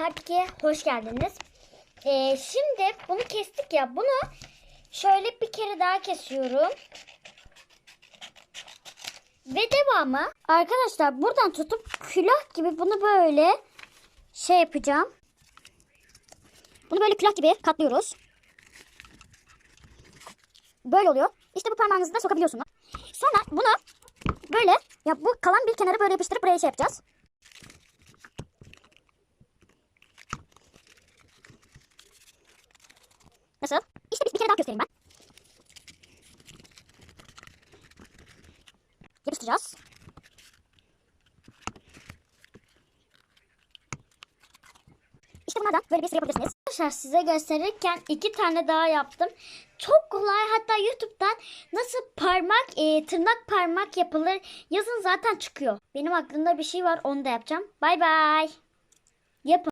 Part 2'ye hoş geldiniz. Ee, şimdi bunu kestik ya. Bunu şöyle bir kere daha kesiyorum. Ve devamı arkadaşlar buradan tutup külah gibi bunu böyle şey yapacağım. Bunu böyle külah gibi katlıyoruz. Böyle oluyor. İşte bu parmağınızı da sokabiliyorsunuz. Sonra bunu böyle ya bu kalan bir kenara böyle yapıştırıp buraya şey yapacağız. Nasıl? İşte bir, bir kere daha göstereyim ben. Yapıştıracağız. İşte bunlardan böyle bir sürü yapabilirsiniz. Arkadaşlar size gösterirken iki tane daha yaptım. Çok kolay hatta YouTube'dan nasıl parmak e, tırnak parmak yapılır yazın zaten çıkıyor. Benim aklımda bir şey var onu da yapacağım. Bay bay. Yapın.